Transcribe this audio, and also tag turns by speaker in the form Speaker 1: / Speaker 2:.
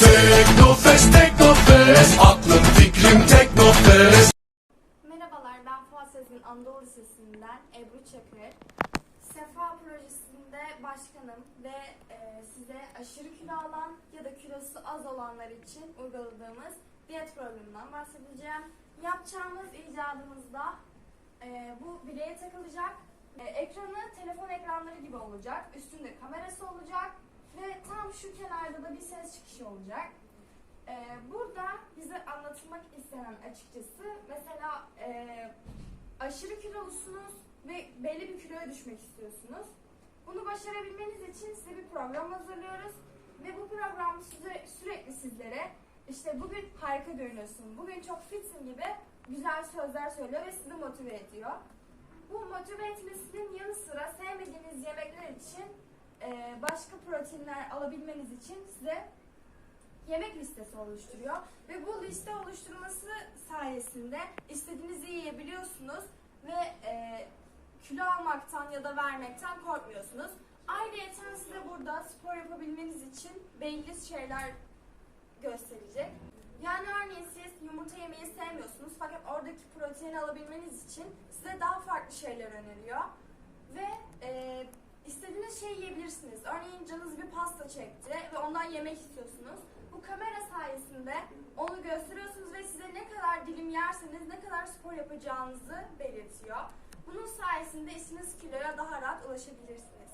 Speaker 1: Teknofest, Teknofest Aklım fikrim Teknofest
Speaker 2: Merhabalar, ben Fuat Sezgin Anadolu Lisesi'nden Ebru Çakır. Sefa projesinde başkanım ve e, size aşırı kilo alan ya da kilosu az olanlar için uyguladığımız diyet programından bahsedeceğim. Yapacağımız icadımızda e, bu bileğe takılacak. E, ekranı telefon ekranları gibi olacak. Üstünde kamerası olacak ve tam şu kenarda da bir ses çıkışı olacak. Ee, burada bize anlatılmak istenen açıkçası mesela e, aşırı kilolusunuz ve belli bir kiloya düşmek istiyorsunuz. Bunu başarabilmeniz için size bir program hazırlıyoruz ve bu program size sürekli sizlere işte bugün harika görünüyorsun, bugün çok fitsin gibi güzel sözler söylüyor ve sizi motive ediyor. Bu motive etmesinin yanı sıra sevmediğiniz yemekler için e, başka proteinler alabilmeniz için size yemek listesi oluşturuyor ve bu liste oluşturması sayesinde istediğinizi yiyebiliyorsunuz ve e, kilo almaktan ya da vermekten korkmuyorsunuz. Ayrıca size burada spor yapabilmeniz için belli şeyler gösterecek. Yani örneğin siz yumurta yemeyi sevmiyorsunuz fakat oradaki proteini alabilmeniz için size daha farklı şeyler öneriyor. Yiyebilirsiniz. Örneğin canınız bir pasta çekti ve ondan yemek istiyorsunuz. Bu kamera sayesinde onu gösteriyorsunuz ve size ne kadar dilim yerseniz ne kadar spor yapacağınızı belirtiyor. Bunun sayesinde istediğiniz kiloya daha rahat ulaşabilirsiniz.